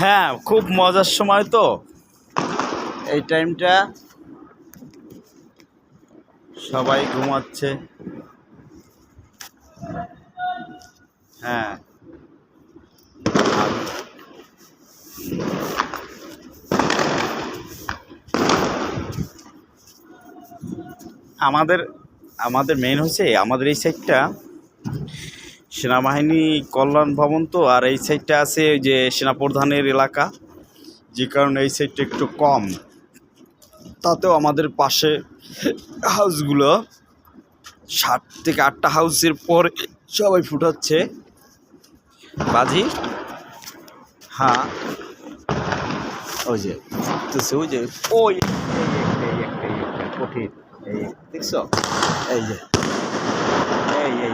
হ্যাঁ খুব মজার সময় তো। এই টাইমটা সবাই ঘুমাচ্ছে। হ্যাঁ। আমাদের আমাদের মেন হচ্ছে, আমাদের এই সাইডটা সেনাবাহিনী, কল্যাণ ভবন তো, আর এই সাইডটা আছে যে সেনাপ্রধানের এলাকা, যে কারণে এই সাইডটা একটু কম। তাতেও আমাদের পাশে হাউসগুলো সাত থেকে আটটা হাউসের পর সবাই ফুটাচ্ছে। বাজি? হ্যাঁ। ওই যে, দেখতেছে ওই যে, ওই কঠিন, এই দেখছ? এই যে এই এই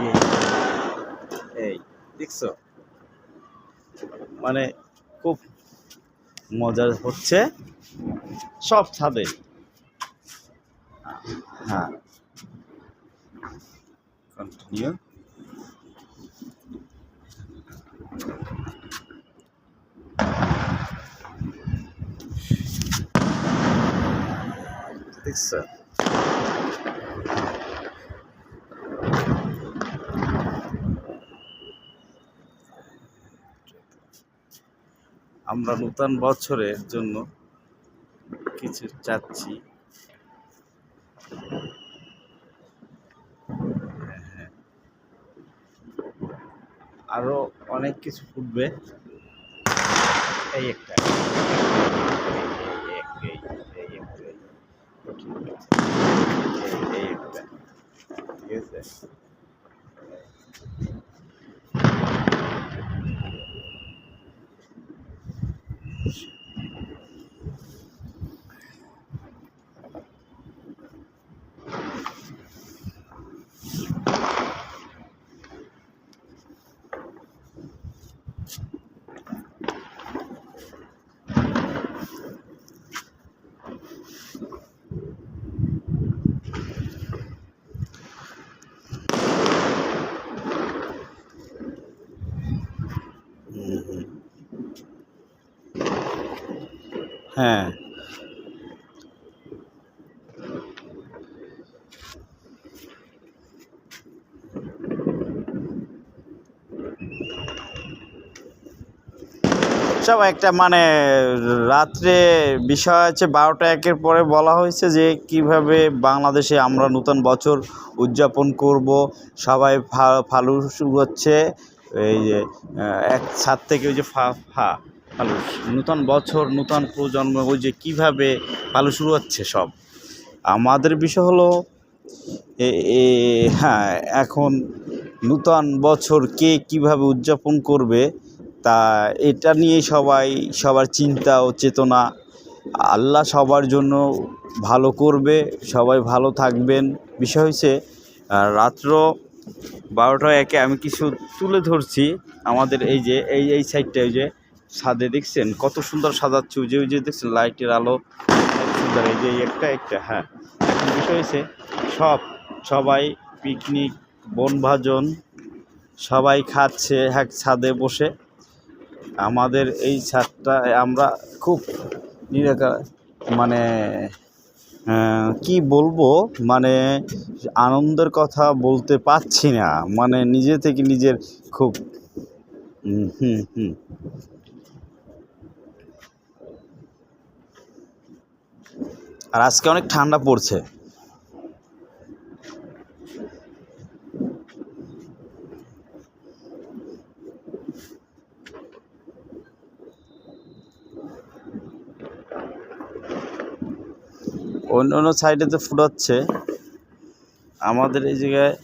দেখছ? মানে খুব মজার হচ্ছে সব ছাদে। হ্যাঁ। কন্টিনিউ দেখছ? আমরা নূতন বছরের জন্য কিছু চাচ্ছি হ্যাঁ, হ্যাঁ। আরও অনেক কিছু ফুটবে এই একটা। ঠিক আছে Yeah. হ্যাঁ। সব একটা মানে রাত্রে বিষয় আছে বারোটা একের পরে বলা হয়েছে যে কীভাবে বাংলাদেশে আমরা নতুন বছর উদযাপন করব, সবাই ফালু শুরু হচ্ছে, এই যে এক ছাদ থেকে ওই যে ফা ফা ফালু নূতন বছর, নূতন প্রজন্ম, ওই যে কীভাবে ফালু শুরু হচ্ছে সব? আমাদের বিষয় হলো হ্যাঁ এখন নূতন বছর কে কীভাবে উদযাপন করবে, তা এটা নিয়ে সবাই, সবার চিন্তা ও চেতনা আল্লাহ সবার জন্য ভালো করবে, সবাই ভালো থাকবেন। বিষয় হয়েছে রাত্র বারোটা একে আমি কিছু তুলে ধরছি, আমাদের এই যে, এই এই সাইডটা ওই যে ছাদে দেখছেন? কত সুন্দর সাজাচ্ছে। ওই যে দেখছেন, লাইটের আলো। সুন্দর। এই যে একটা একটা হ্যাঁ। এখন বিষয় হচ্ছে সব, সবাই পিকনিক বনভাজন, সবাই খাচ্ছে এক ছাদে বসে। আমাদের এই ছাদটা, আমরা খুব নিরাকা মানে কি বলব? মানে আনন্দের কথা বলতে পারছি না। মানে নিজে থেকে নিজের খুব হুম হুম। আর আজকে অনেক ঠান্ডা পড়ছে অন্য অন্য সাইডে তো ফুটাচ্ছে আমাদের এই জায়গায়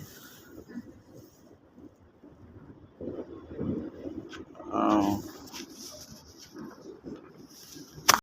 Oh.